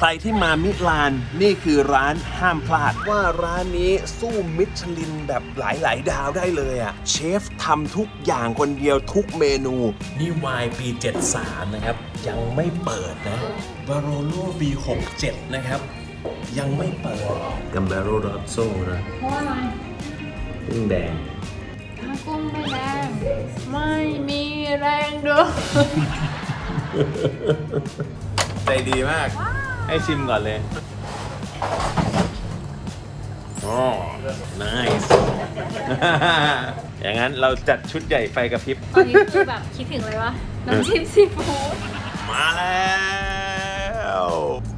ใครที่มามิลานนี่คือร้านห้ามพลาด ว่าร้านนี้สู้มิชลินแบบหลาย ๆ ดาวได้เลยอะ่ะ เชฟทำทุกอย่างคนเดียวทุกเมนู นี่วายปี 73 นะครับ ยังไม่เปิดนะบาโรโลปี 67 นะครับ ยังไม่เปิดกัมเบโรรอโซนะเพราะอะไรพึ่งแดงถ้ากุ้งไม่แรงไม่มีแรงเด้อใจดีมาก ให้ชิมก่อนเลยอ๋อ nice อย่างนั้นเราจัดชุดใหญ่ไฟกระพริบ ตอนนี้คือแบบคิดถึงเลยวะน้ำจิ้มซีฟู้ดมาแล้ว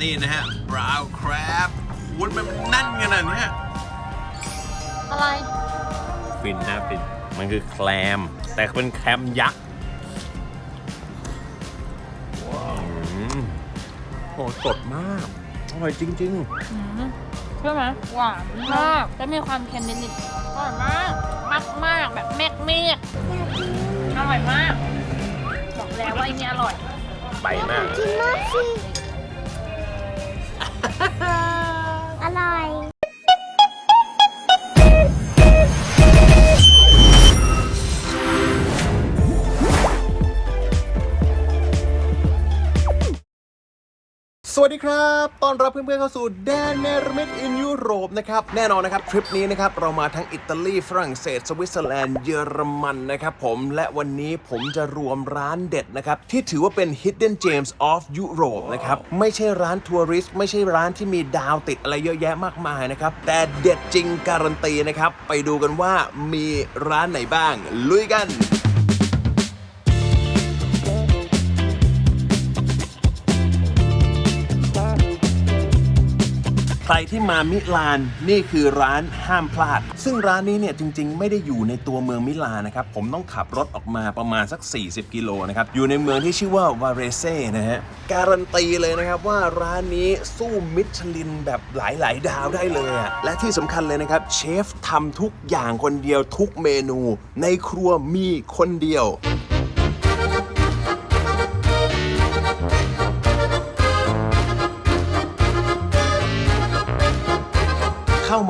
นี่นะฮะ brown crab วุ้นมันแนั่นขนาดเนี้ยอะไร ฟินนะฟิน มันคือแคลม แต่เป็นแคลมยักษ์ โอ้สดมาก อร่อยจริง อืมใช่ไหมหวานมากแล้วมีความเค็มนิดๆอร่อยมากมากมากแบบแมกเมกอร่อยมาก บอกแล้วว่าไอ้นี่อร่อย ๆ ไปมาก กินมากสิ วัสดีครับตอนรับเพื่อนๆเข้าสู่แดนเนรมิตอินยุโรปนะครับ แน่นอนนะครับ ทริปนี้นะครับ เรามาทั้งอิตาลี ฝรั่งเศส สวิตเซอร์แลนด์ เยอรมันนะครับผม และวันนี้ผมจะรวมร้านเด็ดนะครับ ที่ถือว่าเป็น Hidden Gems of Europe นะครับ ไม่ใช่ร้านทัวริสต์ไม่ใช่ร้านที่มีดาวติดอะไรเยอะแยะมากมายนะครับ แต่เด็ดจริงการันตีนะครับ ไปดูกันว่ามีร้านไหนบ้าง ลุยกัน ใครที่มามิลานนี่คือร้านห้ามพลาด ซึ่งร้านนี้เนี่ยจริงๆ ไม่ได้อยู่ในตัวเมืองมิลานนะครับผมต้องขับรถออกมาประมาณสัก 40 กิโลนะครับอยู่ในเมืองที่ชื่อว่าวาเรเซ่นะฮะการันตีเลยนะครับว่าร้านนี้สู้มิชลินแบบหลายๆ ดาวได้เลยอะและที่สำคัญเลยนะครับเชฟทำทุกอย่างคนเดียวทุกเมนู ในครัวมีคนเดียว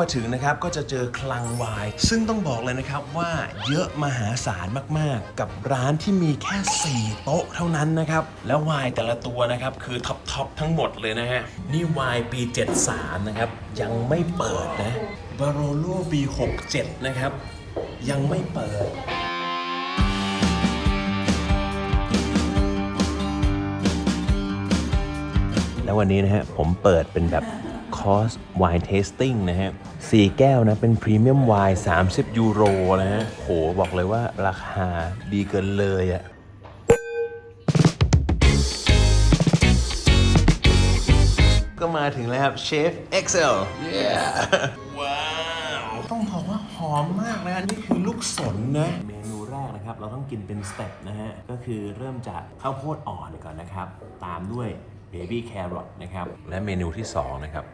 มาถึงนะครับก็จะเจอคลังวาย ซึ่งต้องบอกเลยนะครับว่าเยอะมหาศาลมากๆ กับร้านที่มีแค่ 4 โต๊ะเท่านั้นนะครับ แล้ววายแต่ละตัวนะครับคือท็อปทอปทั้งหมดเลยนะฮะ นี่วายปี 73 นะครับ ยังไม่เปิดนะบาโรโลปี 67 นะครับ ยังไม่เปิดแล้ววันนี้นะฮะผมเปิดเป็นแบบ คอร์สไวน์เทสติ้งนะฮะสี่แก้วนะเป็นพรีเมียมไวน์30 ยูโรนะฮะโหบอกเลยว่าราคาดีเกินเลยอะก็มาถึงแล้วครับเชฟ Excel ว้าว ต้องบอกว่าหอมมากนะนี่คือลูกสนนะ เมนูแรกนะครับ เราต้องกินเป็นสเต็ปนะฮะ ก็คือเริ่มจากข้าวโพดอ่อนก่อนนะครับ ตามด้วยเบบี้แครอทนะครับ และเมนูที่ 2 นะครับ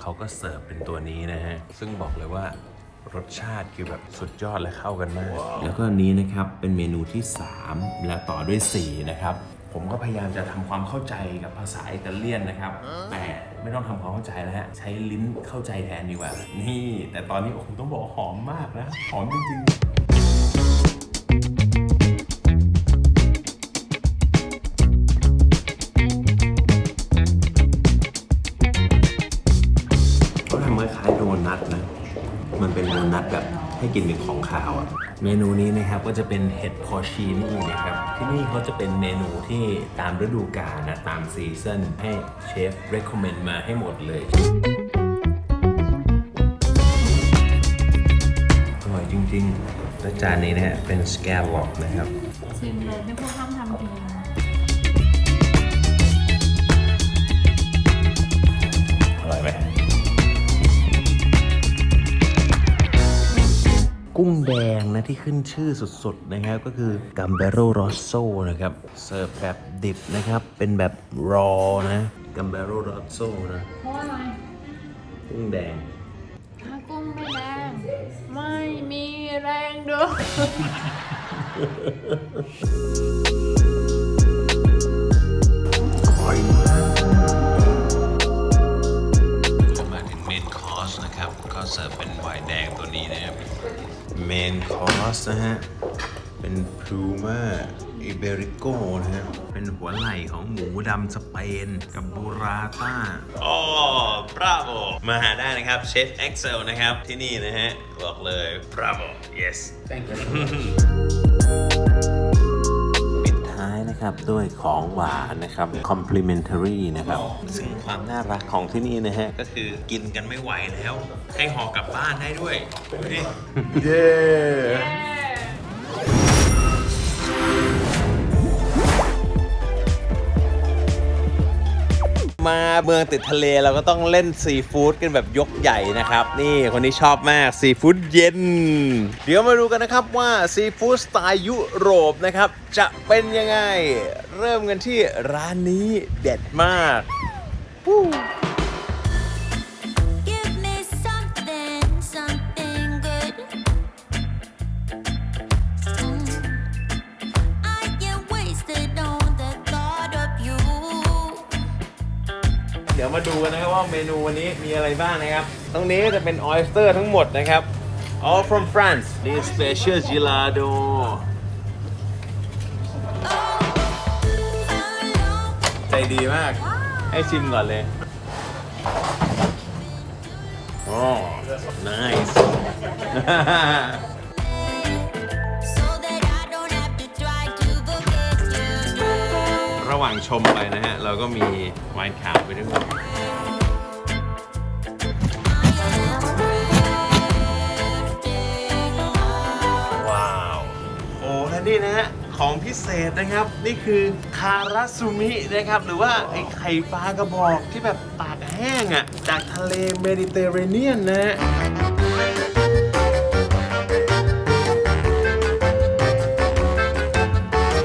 เขาก็เสิร์ฟเป็นตัวนี้นะฮะ ซึ่งบอกเลยว่ารสชาติคือแบบสุดยอดและเข้ากันมาก แล้วก็อันนี้นะครับเป็นเมนูที่ 3 และต่อด้วย 4 นะครับ ผมก็พยายามจะทำความเข้าใจกับภาษาอิตาเลียนนะครับ แต่ไม่ต้องทำความเข้าใจแล้วฮะ ใช้ลิ้นเข้าใจแทนดีกว่า นี่ แต่ตอนนี้ผมต้องบอกว่าหอมมากนะ หอมจริงๆ เมนูนี้นะครับก็จะเป็นเห็ดพอชีนี่นะครับที่นี่เขาจะเป็นเมนูที่ตามฤดูกาลนะตามซีซันให้เชฟ recommend มาให้หมดเลยอร่อยจริงๆและจานนี้นะฮะเป็นสแกลล็อกนะครับชิมเลยไม่พูดห้ามท กุ้งแดงนะที่ขึ้นชื่อสุดๆนะครับ ก็คือกัมเบโรโรโซนะครับ เสิร์ฟแบบดิบนะครับ เป็นแบบรอนะกัมเบโรโรโซนะเพราะอะไรกุ้งแดง ถ้ากุ้งไม่แรงไม่มีแรงเด้อ สนะฮะ เป็นพรูมาอิเบริโกนะฮะ เป็นหัวไหล่ของหมูดำสเปน กับบูราต้าโอ้บราโวมาหาได้นะครับเชฟ Excel นะครับ ที่นี่นะฮะ บอกเลย bravo yes Thank you. ปิดท้ายนะครับด้วยของหวานนะครับ complimentary นะครับ ซึ่งความน่ารักของที่นี่นะฮะ ก็คือกินกันไม่ไหวแล้ว ให้ห่อกลับบ้านได้ด้วยดูดิ เย้ มาเมืองติดทะเลเราก็ต้องเล่นซีฟู้ดกันแบบยกใหญ่นะครับ นี่คนนี้ชอบมากซีฟู้ดเย็น เดี๋ยวมาดูกันนะครับว่าซีฟู้ดสไตล์ยุโรปนะครับ จะเป็นยังไง เริ่มกันที่ร้านนี้เด็ดมาก Give ดูกันนะครับว่าเมนูวันนี้มีอะไรบ้างนะครับตรงนี้จะเป็นออยสเตอร์ทั้งหมดนะครับ all from France this special gelato ใจดีมาก ให้ชิมก่อนเลยโอ้ nice ระหว่างชมไปนะฮะ เราก็มีไวน์ขาวไปด้วย นี่นะฮะของพิเศษนะครับ นี่คือคาราซูมินะครับ หรือว่าไอ้ไข่ปลากระบอกที่แบบตากแห้งอะ จากทะเลเมดิเตอร์เรเนียนนะฮะ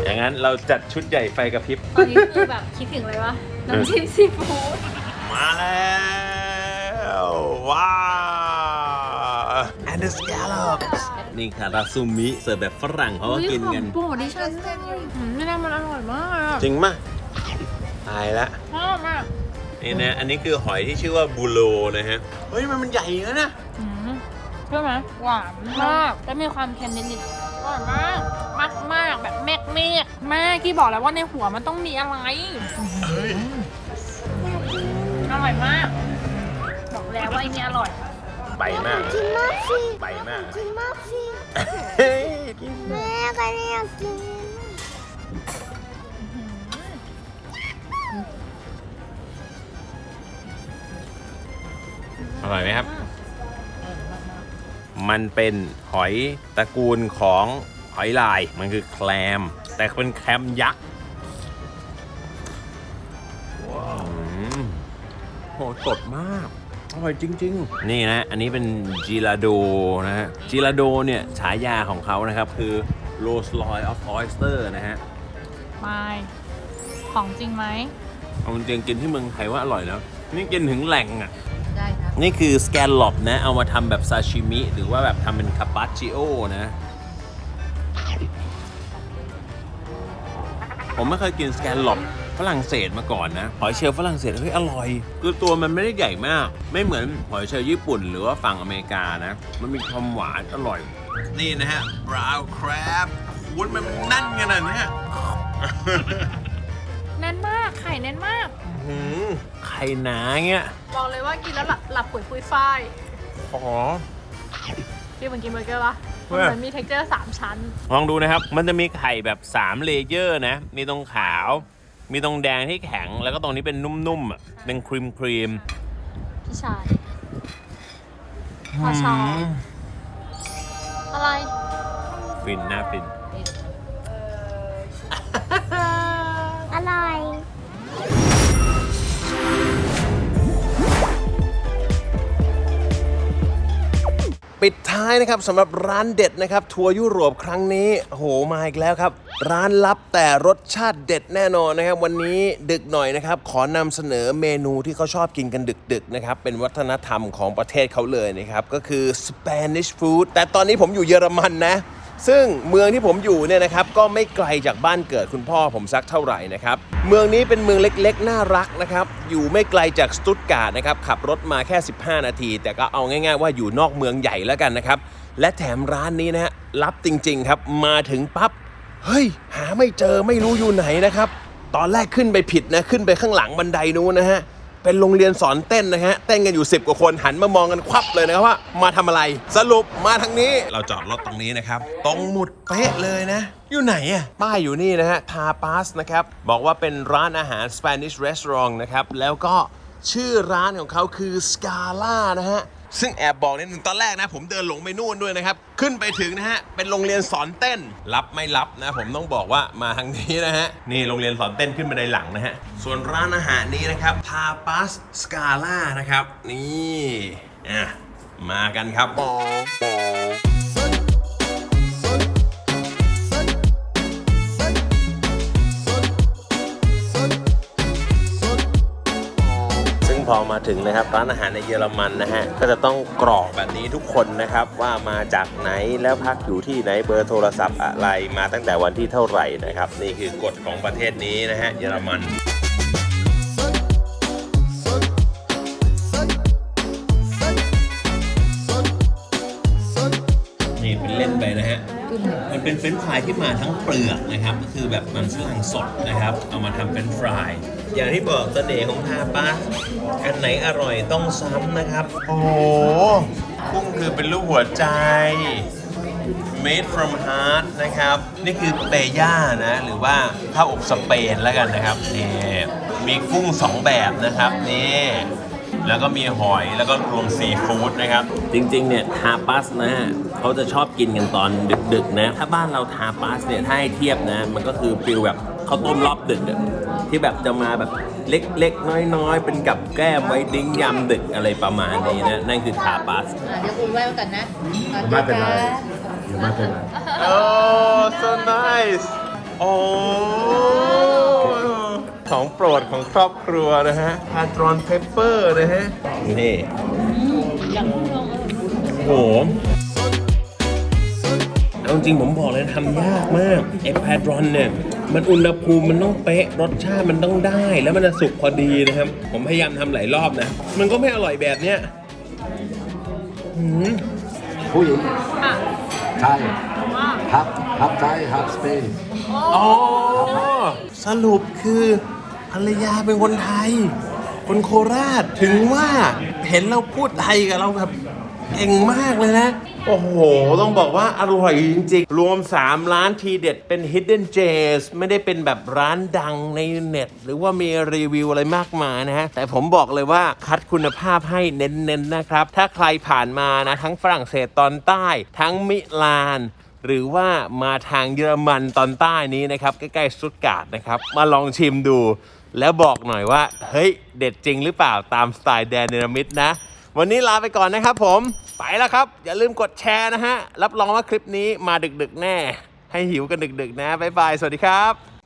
อย่างนั้นเราจัดชุดใหญ่ไฟกระพริบ ตอนนี้คือแบบคิดถึงอะไรวะน้ำจิ้มซีฟู้ดมาแล้ว ว้าว and the scallops นี่คาราซูมิเสิร์ฟแบบฝรั่งเขาก็กินกันของโปรดดิฉันเลยอืมนี่นะมันอร่อยมากอะจริงมะตายละ ชอบมากนี่นะ อันนี้คือหอยที่ชื่อว่าบูโลนะฮะ เฮ้ย มันมันใหญ่อย่างนั้นนะ อืมใช่ไหมหวานมากแล้วมีความเค็มนิดๆอร่อยมากมากมากๆแบบแมกเมกแม่กี้บอกแล้วว่าในหัวมันต้องมีอะไรเฮ้ยอร่อยมาก บอกแล้วว่าไอ้นี่อร่อย ใบมากกินมากสิใบมากกินมากสิเฮ้ยกินแม่ก็เรียกกินอร่อยไหมครับ มันเป็นหอยตระกูลของหอยลาย มันคือแคลม แต่เป็นแคลมยักษ์อืมโหสดมาก อร่อยจริง ๆ นี่นะ อันนี้เป็นจิลาโดนะฮะจิลาโดเนี่ยฉายาของเขานะครับคือ Rose Loy of Oyster นะฮะไม่ของจริงไหมเอาจริงๆกินที่เมืองไทยว่าอร่อยแล้วนี่กินถึงแหล่งอะ ได้ครับ นี่คือสแกนล o ปนะ เอามาทำแบบซาชิมิ หรือว่าแบบทำเป็นคาปาชิโอนะ ผมไม่เคยกินสแกนล o ป ฝรั่งเศสมาก่อนนะหอยเชลล์ฝรั่งเศสเฮ้ยอร่อย คือตัวมันไม่ได้ใหญ่มาก ไม่เหมือนหอยเชลล์ญี่ปุ่น หรือว่าฝั่งอเมริกานะ มันมีความหวานอร่อย นี่นะฮะ brown crab วุ้นมันแน่นขนาดนี้แน่นมากไข่แน่นมากหืมไข่หนาเงี้ยบอกเลยว่ากินแล้วหลับหลับปุ๋ยปุยฝ้ายอ๋อที่เหมือนกินเบอร์เกอร์ปะเอมันอเหมือนมี t e x t อร์สามชั้น ลองดูนะครับ มันจะมีไข่แบบ3เลเยอร์นะ มีตรงขาว มีตรงแดงที่แข็ง แล้วก็ตรงนี้เป็นนุ่มๆอะเป็นครีมครีมพี่ชายพอชอบอะไร ฟินน่าฟิน ปิดท้ายนะครับสำหรับร้านเด็ดนะครับ ทัวร์ยุโรปครั้งนี้โหมาอีกแล้วครับ ร้านลับแต่รสชาติเด็ดแน่นอนนะครับ วันนี้ดึกหน่อยนะครับ ขอนำเสนอเมนูที่เขาชอบกินกันดึกๆนะครับ เป็นวัฒนธรรมของประเทศเขาเลยนะครับ ก็คือ Spanish food แต่ตอนนี้ผมอยู่เยอรมันนะ ซึ่งเมืองที่ผมอยู่เนี่ยนะครับก็ไม่ไกลจากบ้านเกิดคุณพ่อผมสักเท่าไหร่นะครับเมืองนี้เป็นเมืองเล็กๆ น่ารักนะครับอยู่ไม่ไกลจากสตุตการ์ดนะครับขับรถมาแค่ 15 นาที แต่ก็เอาง่ายๆว่าอยู่นอกเมืองใหญ่แล้วกันนะครับและแถมร้านนี้นะฮะรับจริง ๆครับมาถึงปั๊บเฮ้ย หาไม่เจอไม่รู้อยู่ไหนนะครับ ตอนแรกขึ้นไปผิดนะขึ้นไปข้างหลังบันไดนู้นนะฮะ เป็นโรงเรียนสอนเต้นนะฮะ เต้นกันอยู่ 10 กว่าคนหันมามองกันควับเลยนะครับว่า มาทำอะไร สรุปมาทางนี้เราจอดรถตรงนี้นะครับ ตรงหมุดเป๊ะเลยนะ อยู่ไหนอะป้ายอยู่นี่นะฮะทาปาสนะครับ บอกว่าเป็นร้านอาหาร Spanish Restaurant นะครับ แล้วก็ชื่อร้านของเขาคือ Scala นะฮะ ซึ่งแอบบอกนิดนึงตอนแรกนะ ผมเดินหลงไปนู่นด้วยนะครับ ขึ้นไปถึงนะฮะ เป็นโรงเรียนสอนเต้น รับไม่รับนะ ผมต้องบอกว่ามาทางนี้นะฮะ นี่โรงเรียนสอนเต้นขึ้นไปในหลังนะฮะ ส่วนร้านอาหารนี้นะครับพาปัสสกาล่านะครับ นี่อะมากันครับ มาถึงนะครับร้านอาหารในเยอรมันนะฮะก็จะต้องกรอกแบบนี้ทุกคนนะครับว่ามาจากไหนแล้วพักอยู่ที่ไหนเบอร์โทรศัพท์อะไรมาตั้งแต่วันที่เท่าไหร่นะครับ นี่คือกฎของประเทศนี้นะฮะเยอรมันนี่เป็นเล่นไปนะฮะมันเป็นเฟรนช์ฟรายที่มาทั้งเปลือกนะครับ ก็คือแบบมันฝรั่งสดนะครับ เอามาทำเป็นฟราย อย่างที่บอกเสน่ห์ของทาปาสอันไหนอร่อยต้องซ้ำนะครับ โอ้โหกุ้งคือเป็นรูปหัวใจ made from heart นะครับ นี่คือเปย่านะ หรือว่าข้าวอบสเปนแล้วกันนะครับนี่มีกุ้งสองแบบนะครับนี่แล้วก็มีหอยแล้วก็รวมซีฟู้ดนะครับ จริงๆเนี่ยทาปาสนะฮะเขาจะชอบกินกันตอนดึกๆนะ ถ้าบ้านเราทาปาสเนี่ย ถ้าให้เทียบนะ มันก็คือฟิลแบบ ข้าวต้มรอบดึกอะที่แบบจะมาแบบเล็กๆ น้อยๆ เป็นกับแก้มไว้ดิ้งยำดึกอะไรประมาณนี้นะ นั่นคือทาปาส อะเดี๋ยวคุณไว้ก่อนนะไม่เป็นไร เดี๋ยวไม่เป็นไร Oh so nice โอ้ของโปรดของครอบครัวนะฮะพาตรอนเพปเปอร์นะฮะ นี่โอ้โหเอาจริงผมบอกเลยทำยากมากไอ้พาตรอนเนี่ย มันอุณหภูมิมันต้องเป๊ะรสชาติมันต้องได้ แล้วมันจะสุกพอดีนะครับ ผมพยายามทำหลายรอบนะ มันก็ไม่อร่อยแบบเนี้ยหืมผู้หญิงไทยฮับฮับไทยฮับสเปนอ๋อสรุปคือภรรยาเป็นคนไทย คนโคราชถึงว่าเห็นเราพูดไทยกับเราแบบเก่งมากเลยนะ โอ้โห ต้องบอกว่าอร่อยจริงๆ รวม 3 ร้านทีเด็ดเป็น Hidden Gems ไม่ได้เป็นแบบร้านดังในเน็ต หรือว่ามีรีวิวอะไรมากมายนะฮะ แต่ผมบอกเลยว่าคัดคุณภาพให้เน้นๆนะครับ ถ้าใครผ่านมานะ ทั้งฝรั่งเศสตอนใต้ ทั้งมิลานหรือว่ามาทางเยอรมันตอนใต้นี้นะครับ ใกล้ๆสตุตการ์ดนะครับ มาลองชิมดู แล้วบอกหน่อยว่า เฮ้ย เด็ดจริงหรือเปล่าตามสไตล์แดนเนรมิตนะ วันนี้ลาไปก่อนนะครับผม ไปแล้วครับ อย่าลืมกดแชร์นะฮะ รับรองว่าคลิปนี้มาดึกๆแน่ ให้หิวกันดึกๆนะ บ๊ายบาย สวัสดีครับ